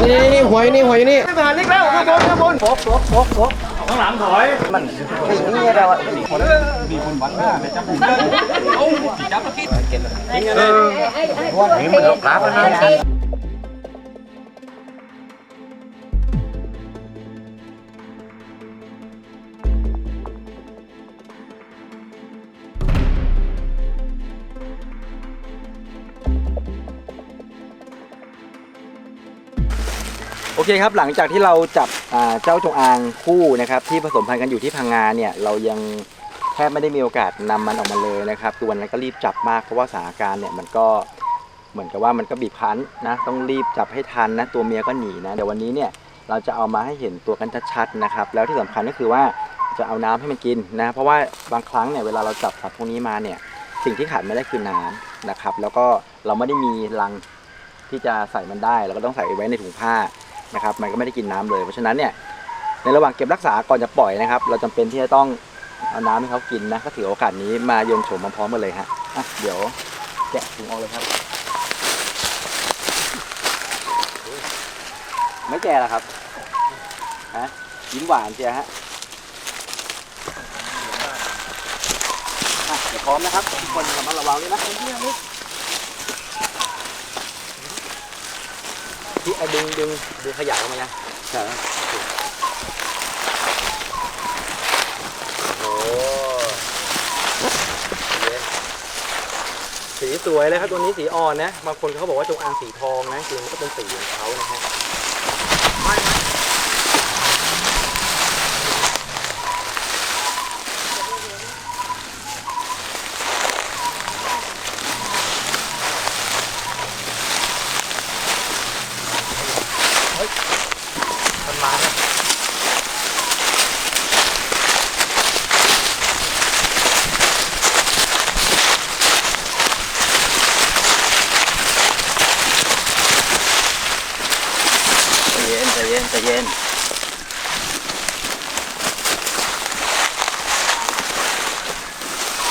นี่นี่หวยนี่หวยนี่ไม่ผ่านนี่แล้วข้างบนข้างบนโฟกโฟกโฟกโฟกข้างหลังถอย มันสิ่งนี้เราอะมีคนวัดหน้าเลยจับจับกินเออนี่มันลบล้าแล้วนะ เคครับหลังจากที่เราจับเจ้าจงอางคู่นะครับที่ผสมพันธุ์กันอยู่ที่พังงาเนี่ยเรายังแทบไม่ได้มีโอกาสนำมันออกมาเลยนะครับคือวันนั้นก็รีบจับมากเพราะว่าสถานการณ์เนี่ยมันก็เหมือนกับว่ามันก็บีบคั้นนะต้องรีบจับให้ทันนะตัวเมียก็หนีนะเดี๋ยววันนี้เนี่ยเราจะเอามาให้เห็นตัวกันชัดๆนะครับแล้วที่สำคัญก็คือว่าจะเอาน้ำให้มันกินนะเพราะว่าบางครั้งเนี่ยเวลาเราจับสัตว์พวกนี้มาเนี่ยสิ่งที่ขาดไม่ได้คือน้ำนะครับ แล้วก็เราไม่ได้มีรังที่จะใส่มันได้ เราก็ต้องใส่ไว้ในถุงผ้า นะครับมันก็ไม่ได้กินน้ำเลย เพราะฉะนั้นเนี่ยในระหว่างเก็บรักษาก่อนจะปล่อยนะครับ เราจำเป็นที่จะต้องเอาน้ำให้เขากินนะก็ถือโอกาสนี้มาโยนโฉมมาพร้อมกันเลยฮะอะเดี๋ยวแกะถุงออกเลยครับ ไม่แก่ละครับฮะยิ้มหวานเชียฮะอะเดี๋ยวพร้อมนะครับทุกคนระมัดระวังด้วยนะ ที่เอาดึงดึงดึงขยะออกมานะใช่โอ้สีสวยเลยครับตัวนี้สีอ่อนนะบางคนเขาบอกว่าจงอางสีทองนะจริงมันก็เป็นสีของเขานะฮะมันมานะใจเย็นใจเย็นใจเย็น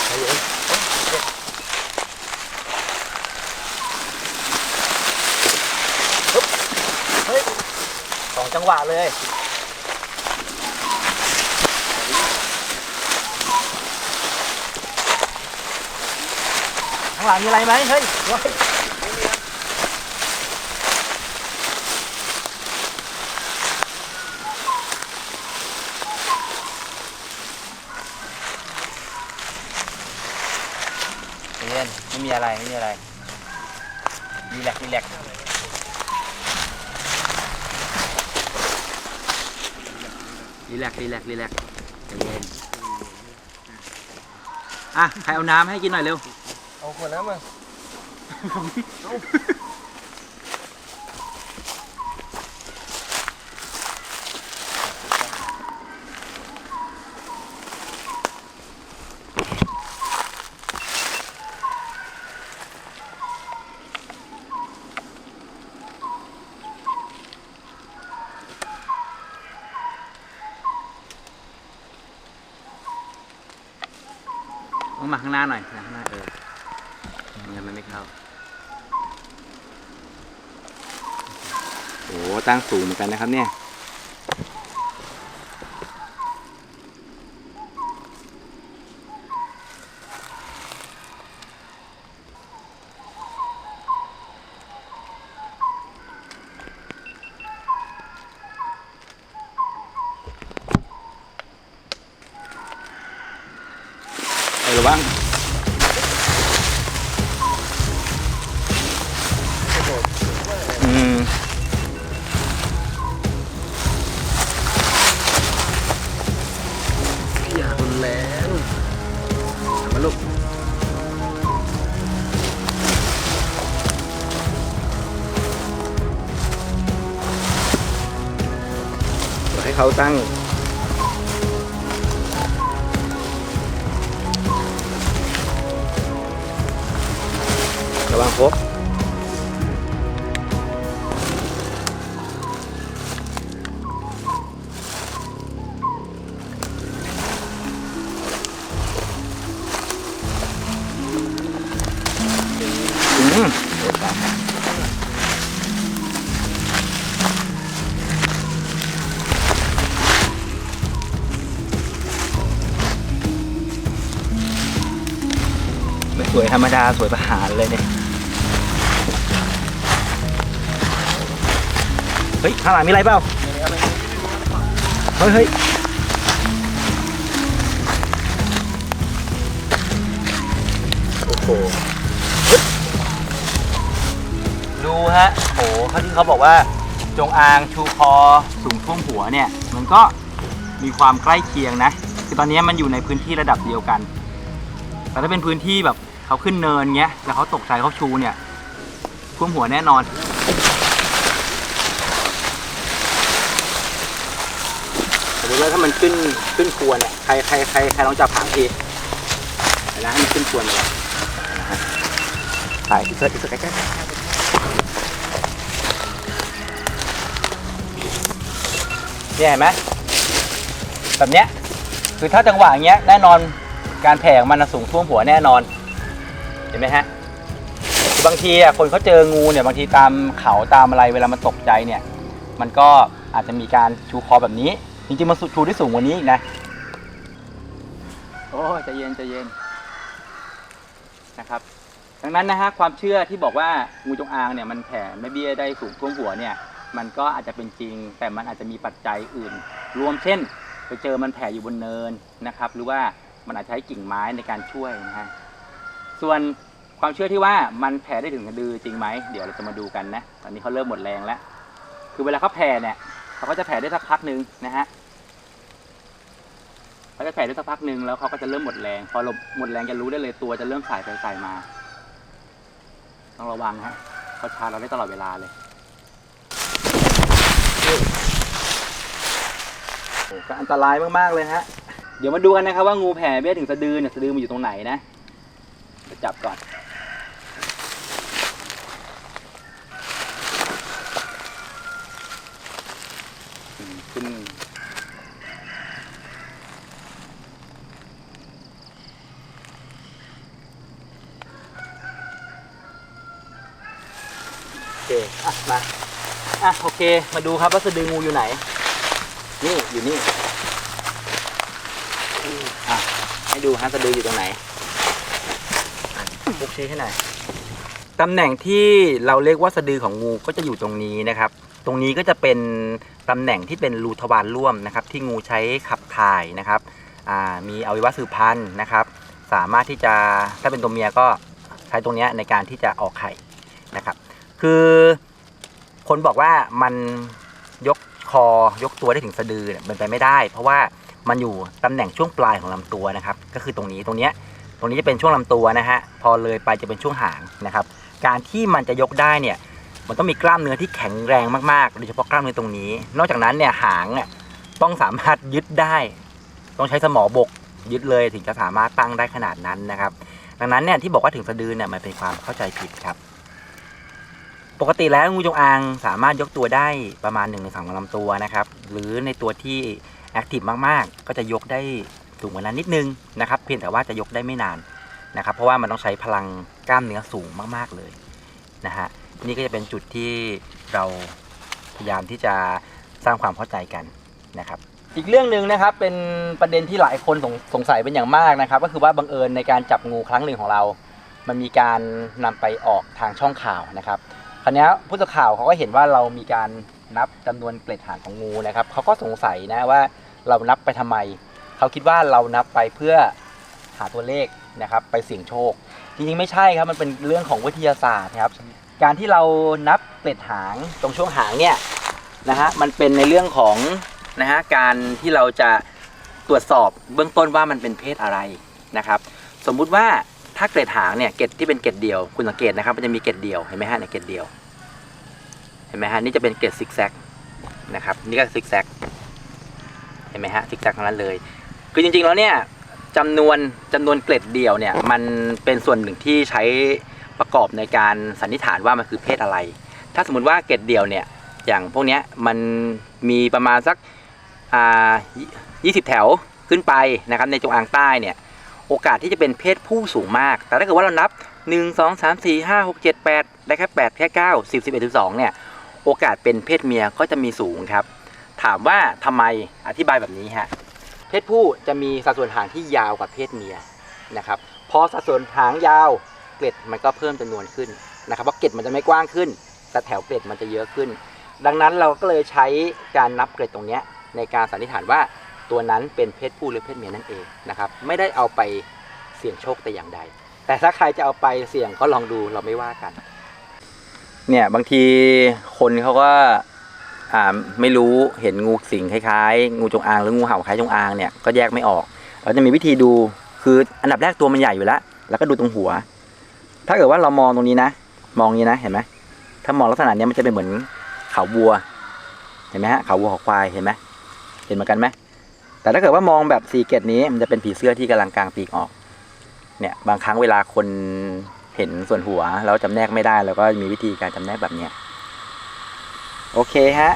ใจเย็นฮึบเฮ้ยสอง จังหวะเลยข้างหลังมีอะไรไหมเฮ้ยเฮ้ยนไม่มีอะไรไม่มีอะไรรีแลกซ์รีแลก รีแลกซ์รีแลกซ์รีแลกซ์ใจเย็นอะใครเอาน้ำให้กินหน่อยเร็ว เอาขวดน้ำมา มาข้างหน้าหน่อยนะข้างหน้าเอองั้นมันไม่เข้าโอ้ตั้งสูงเหมือนกันนะครับเนี่ย มอย่ารุนแรงมาลูกเดี๋ยวให้เขาตั้ง ระวังครบาสวยประหารเลยเนี่ย เฮ้ยข้างหลังมีอะไรเปล่า เฮ้ยเฮ้ยโอ้โห ดูฮะโอ้เขาที่เขาบอกว่า จงอางชูคอสูงท่วมหัวเนี่ย มันก็มีความใกล้เคียงนะ คือตอนนี้มันอยู่ในพื้นที่ระดับเดียวกัน แต่ถ้าเป็นพื้นที่แบบ เขาขึ้นเนินเงี้ยแล้วเขาตกใจเขาชูเนี่ยท่วมหัวแน่นอน สมมติว่าถ้ามันขึ้นขึ้นควนเนี่ยใครใครใครใครลองจับหางทีนะให้มันขึ้นควนเลยถ่ายอีกสักอีกสักใกล้ๆเนี่ยเห็นไหมแบบเนี้ยคือถ้าจังหวะเงี้ยแน่นอนการแผ่ของมันสูงท่วมหัวแน่นอน เห็นไหมฮะคือบางทีอะคนเขาเจองูเนี่ยบางทีตามเขาตามอะไรเวลามันตกใจเนี่ย มันก็อาจจะมีการชูคอแบบนี้ จริงๆมันชูได้สูงกว่านี้อีกนะโอ้ยใจเย็นใจเย็นนะครับ ดังนั้นนะฮะความเชื่อที่บอกว่างูจงอางเนี่ยมันแผ่ไม่เบี้ยได้สูงท่วมหัวเนี่ย มันก็อาจจะเป็นจริง แต่มันอาจจะมีปัจจัยอื่น รวมเช่น ไปเจอมันแผ่อยู่บนเนินนะครับ หรือว่ามันอาจจะใช้กิ่งไม้ในการช่วยนะฮะ ส่วนความเชื่อที่ว่ามันแผ่ได้ถึงสะดือจริงไหมเดี๋ยวเราจะมาดูกันนะ ตอนนี้เขาเริ่มหมดแรงแล้ว คือเวลาเขาแผ่เนี่ยเขาก็จะแผ่ได้สักพักหนึ่งนะฮะเขาจะแผ่ได้สักพักหนึ่งแล้วเขาก็จะเริ่มหมดแรง พอหมดแรงจะรู้ได้เลยตัวจะเริ่มสายไปสายมา ต้องระวังฮะเขาชาร์จเราได้ตลอดเวลาเลยอ้ก็อันตรายมากๆเลยฮะ เดี๋ยวมาดูกันนะครับว่างูแผ่เบี้ยถึงสะดือเนี่ยสะดือมันอยู่ตรงไหนนะ จับก่อนอืมขึ้นโอเคอะมาอะโอเค มาดูครับว่าสะดืองูอยู่ไหน นี่อยู่นี่อืมอะให้ดูฮะสะดืออยู่ตรงไหน พุกชี้ให้หน่อยตำแหน่งที่เราเรียกว่าสะดือของงูก็จะอยู่ตรงนี้นะครับ ตรงนี้ก็จะเป็นตำแหน่งที่เป็นรูทวารร่วมนะครับ ที่งูใช้ขับถ่ายนะครับมีอวัยวะสืบพันธุ์นะครับ สามารถที่จะถ้าเป็นตัวเมียก็ใช้ตรงนี้ในการที่จะออกไข่นะครับ คือคนบอกว่ามันยกคอยกตัวได้ถึงสะดือเนี่ยเป็นไปไม่ได้ เพราะว่ามันอยู่ตำแหน่งช่วงปลายของลำตัวนะครับ ก็คือตรงนี้ตรงเนี้ย รงนี้จะเป็นช่วงลำตัวนะฮะพอเลยไปจะเป็นช่วงหางนะครับ การที่มันจะยกได้เนี่ยมันต้องมีกล้ามเนื้อที่แข็งแรงมากๆโดยเฉพาะกล้ามเนื้อตรงนี้ นอกจากนั้นเนี่ยหางเนี่ยต้องสามารถยึดได้ ต้องใช้สมอบกยึดเลยถึงจะสามารถตั้งได้ขนาดนั้นนะครับ ดังนั้นเนี่ยที่บอกว่าถึงสะดือเนี่ยมันเป็นความเข้าใจผิดครับ ปกติแล้วงูจงอางสามารถยกตัวได้ประมาณ1นถึงสองลำตัวนะครับ หรือในตัวที่แอคทีฟมากๆ ก็จะยกได้ สูงกว่านั้นนิดนึงนะครับ เพียงแต่ว่าจะยกได้ไม่นานนะครับ เพราะว่ามันต้องใช้พลังกล้ามเนื้อสูงมากๆเลยนะฮะนี่ก็จะเป็นจุดที่เราพยายามที่จะสร้างความเข้าใจกันนะครับ อีกเรื่องหนึ่งนะครับเป็นประเด็นที่หลายคนสงสงสัยเป็นอย่างมากนะครับ ก็คือว่าบังเอิญในการจับงูครั้งหนึ่งของเรา มันมีการนำไปออกทางช่องข่าวนะครับคราวนี้ผู้สื่อข่าวเขาก็เห็นว่าเรามีการนับจำนวนเกล็ดหางของงูนะครับเขาก็สงสัยนะว่าเรานับไปทำไม เขาคิดว่าเรานับไปเพื่อหาตัวเลขนะครับ ไปเสี่ยงโชค จริงๆไม่ใช่ครับมันเป็นเรื่องของวิทยาศาสตร์ครับ การที่เรานับเกล็ดหางตรงช่วงหางเนี่ยนะฮะมันเป็นในเรื่องของนะฮะการที่เราจะตรวจสอบเบื้องต้นว่ามันเป็นเพศอะไรนะครับ สมมุติว่าถ้าเกล็ดหางเนี่ยเกล็ดที่เป็นเกล็ดเดียว คุณสังเกตนะครับมันจะมีเกล็ดเดียวเห็นไหมฮะในเกล็ดเดียวเห็นไหมฮะนี่จะเป็นเกล็ดซิกแซกนะครับนี่ก็ซิกแซกเห็นไหมฮะซิกแซกทั้งนั้นเลย คือจริงๆแล้วเนี่ยจำนวนจำนวนเกล็ดเดียวเนี่ยมันเป็นส่วนหนึ่งที่ใช้ประกอบในการสันนิษฐานว่ามันคือเพศอะไร ถ้าสมมติว่าเกล็ดเดียวเนี่ยอย่างพวกเนี้ยมันมีประมาณสักอ่า20แถวขึ้นไปนะครับในจงอางใต้เนี่ยโอกาสที่จะเป็นเพศผู้สูงมาก แต่ถ้าเกิดว่าเรานับ 1 2 3 4 5 6 7 8 ได้แค่8แค่9 10 11 12เนี่ยโอกาสเป็นเพศเมียก็จะมีสูงครับ ถามว่าทำไมอธิบายแบบนี้ฮะ เพศผู้จะมีสัดส่วนหางที่ยาวกว่าเพศเมียนะครับพอสัดส่วนหางยาวเกล็ดมันก็เพิ่มจำนวนขึ้นนะครับเพราะเกล็ดมันจะไม่กว้างขึ้น แต่แถวเกล็ดมันจะเยอะขึ้น ดังนั้นเราก็เลยใช้การนับเกล็ดตรงนี้ในการสันนิษฐานว่าตัวนั้นเป็นเพศผู้หรือเพศเมียนั่นเองนะครับไม่ได้เอาไปเสี่ยงโชคแต่อย่างใด แต่ถ้าใครจะเอาไปเสี่ยงก็ลองดูเราไม่ว่ากันเนี่ยบางทีคนเขาก็อ่า ไม่รู้เห็นงูสิงคล้ายๆ งูจงอางหรืองูเห่าคล้ายจงอางเนี่ยก็แยกไม่ออก เราจะมีวิธีดูคืออันดับแรกตัวมันใหญ่อยู่แล้ว แล้วก็ดูตรงหัว ถ้าเกิดว่าเรามองตรงนี้นะ มองนี้นะเห็นไหมถ้ามองลักษณะนี้มันจะเป็นเหมือนเขาวัว เห็นไหมฮะเขาวัวเขาควายเห็นไหมเห็นเหมือนกันไหมแต่ถ้าเกิดว่ามองแบบสีเกตนี้มันจะเป็นผีเสื้อที่กำลังกลางปีกออก เนี่ยบางครั้งเวลาคนเห็นส่วนหัวแล้วจำแนกไม่ได้เราก็มีวิธีการจำแนกแบบเนี้ย โอเคฮะ